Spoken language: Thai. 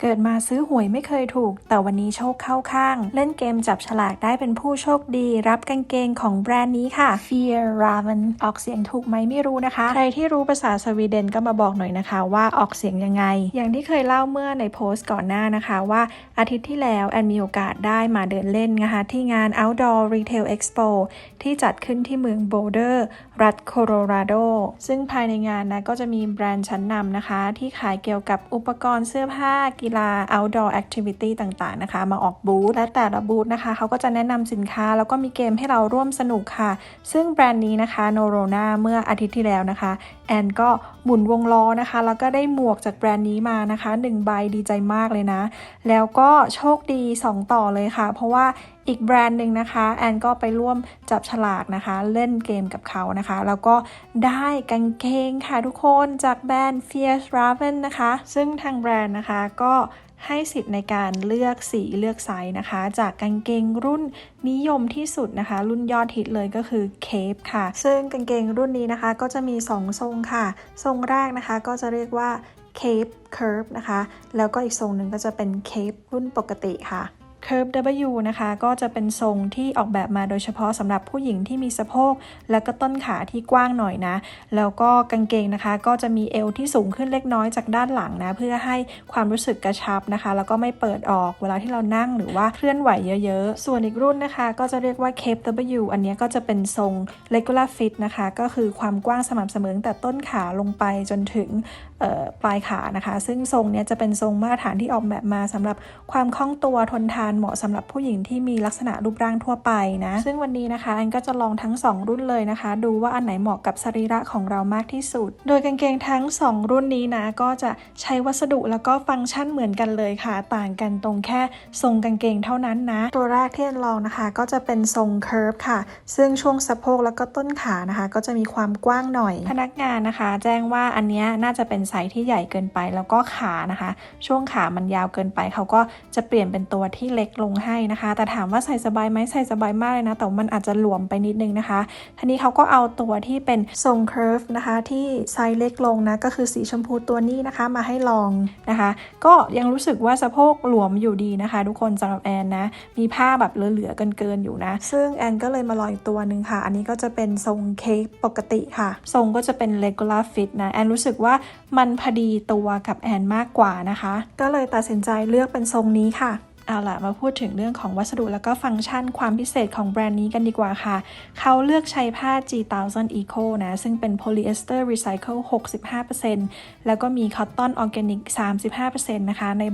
เกิดมาซื้อหวยไม่เคยถูก แต่วันนี้โชคเข้าข้าง เล่นเกมจับฉลากได้เป็นผู้โชคดี รับกางเกงของแบรนด์นี้ค่ะ Fear Raven ออกเสียงถูกไหมไม่รู้นะคะ ใครที่รู้ภาษาสวีเดนก็มาบอกหน่อยนะคะว่าออกเสียงยังไง อย่างที่เคยเล่าเมื่อในโพสต์ก่อนหน้านะคะว่าอาทิตย์ที่แล้วแอนมีโอกาสได้มาเดินเล่นนะคะ ที่งาน Outdoor Retail Expo ที่จัดขึ้นที่เมืองโบเดอร์ รัฐโคโลราโด ซึ่งภายในงานนะก็จะมีแบรนด์ชั้นนำนะคะ ที่ขายเกี่ยวกับอุปกรณ์เสื้อผ้ากีฬา outdoor activity ต่างๆนะคะ มาออกบูธและแต่ละบูธนะคะเขาก็จะแนะนำสินค้าแล้วก็มีเกมให้เราร่วมสนุกค่ะ ซึ่งแบรนด์นี้นะคะ n o r o n a เมื่ออาทิตย์ที่แล้วนะคะ แอนก็หมุนวงล้อนะคะ แล้วก็ได้หมวกจากแบรนด์นี้มานะคะ1ใบดีใจมากเลยนะ แล้วก็โชคดี 2 ต่อเลยค่ะ เพราะว่า อีกแบรนด์หนึ่งนะคะแอนก็ไปร่วมจับฉลากนะคะ เล่นเกมกับเขานะคะ แล้วก็ได้กางเกงค่ะทุกคนจากแบรนด์ Fierce Raven นะคะ ซึ่งทางแบรนด์นะคะก็ให้สิทธิ์ในการเลือกสีเลือกไซส์นะคะ จากกางเกงรุ่นนิยมที่สุดนะคะ รุ่นยอดฮิตเลยก็คือเคปค่ะ ซึ่งกางเกงรุ่นนี้นะคะ ก็จะมี 2 ทรงค่ะ ทรงแรกนะคะก็จะเรียกว่า Cape Curve นะคะ แล้วก็อีกทรงหนึ่งก็จะเป็น Cape รุ่นปกติค่ะ Curve W นะคะ ก็จะเป็นทรงที่ออกแบบมาโดยเฉพาะสำหรับผู้หญิงที่มีสะโพก และก็ต้นขาที่กว้างหน่อยนะ แล้วก็กางเกงนะคะ ก็จะมีเอวที่สูงขึ้นเล็กน้อยจากด้านหลังนะ เพื่อให้ความรู้สึกกระชับนะคะ แล้วก็ไม่เปิดออกเวลาที่เรานั่งหรือว่าเคลื่อนไหวเยอะๆ ส่วนอีกรุ่นนะคะ ก็จะเรียกว่า Cape W อันนี้ก็จะเป็นทรง regular fit นะคะ ก็คือความกว้างสม่ำเสมอตั้งแต่ต้นขาลงไปจนถึงปลายขานะคะ ซึ่งทรงเนี้ยจะเป็นทรงมาตรฐานที่ออกแบบมาสำหรับความคล่องตัวทนทานเหมาะสำหรับผู้หญิงที่มีลักษณะรูปร่างทั่วไปนะ ซึ่งวันนี้นะคะอันก็จะลองทั้ง 2 รุ่นเลยนะคะ ดูว่าอันไหนเหมาะกับสรีระของเรามากที่สุด โดยกางเกงทั้ง 2 รุ่นนี้นะ ก็จะใช้วัสดุแล้วก็ฟังก์ชันเหมือนกันเลยค่ะ ต่างกันตรงแค่ทรงกางเกงเท่านั้นนะ ตัวแรกที่อันลองนะคะ ก็จะเป็นทรงเคิร์ฟค่ะ ซึ่งช่วงสะโพกแล้วก็ต้นขานะคะ ก็จะมีความกว้างหน่อย พนักงานนะคะ แจ้งว่าอันนี้น่าจะเป็นไซส์ที่ใหญ่เกินไปแล้วก็ขานะคะ ช่วงขามันยาวเกินไปเขาก็จะเปลี่ยนเป็นตัวที่เล็กลงให้นะคะ แต่ถามว่าใส่สบายไหมใส่สบายมากเลยนะ แต่มันอาจจะหลวมไปนิดนึงนะคะทีนี้เขาก็เอาตัวที่เป็นทรงเคอร์ฟนะคะ ที่ไซส์เล็กลงนะ ก็คือสีชมพูตัวนี้นะคะมาให้ลองนะคะ ก็ยังรู้สึกว่าสะโพกหลวมอยู่ดีนะคะ ทุกคนสำหรับแอนนะ มีผ้าแบบเหลือๆเกินๆอยู่นะ ซึ่งแอนก็เลยมาลองอีกตัวหนึ่งค่ะ อันนี้ก็จะเป็นทรงเค้กปกติค่ะ ทรงก็จะเป็น regular fit นะ แอนรู้สึกว่ามันพอดีตัวกับแอนมากกว่านะคะ ก็เลยตัดสินใจเลือกเป็นทรงนี้ค่ะ เอาล่ะมาพูดถึงเรื่องของวัสดุแล้วก็ฟังก์ชันความพิเศษของแบรนด์นี้กันดีกว่าค่ะ เขาเลือกใช้ผ้า G1000 Eco นะ ซึ่งเป็นโพลีเอสเตอร์รีไซเคิล65%แล้วก็มีคอตตอนออร์แกนิก 35%นะคะใน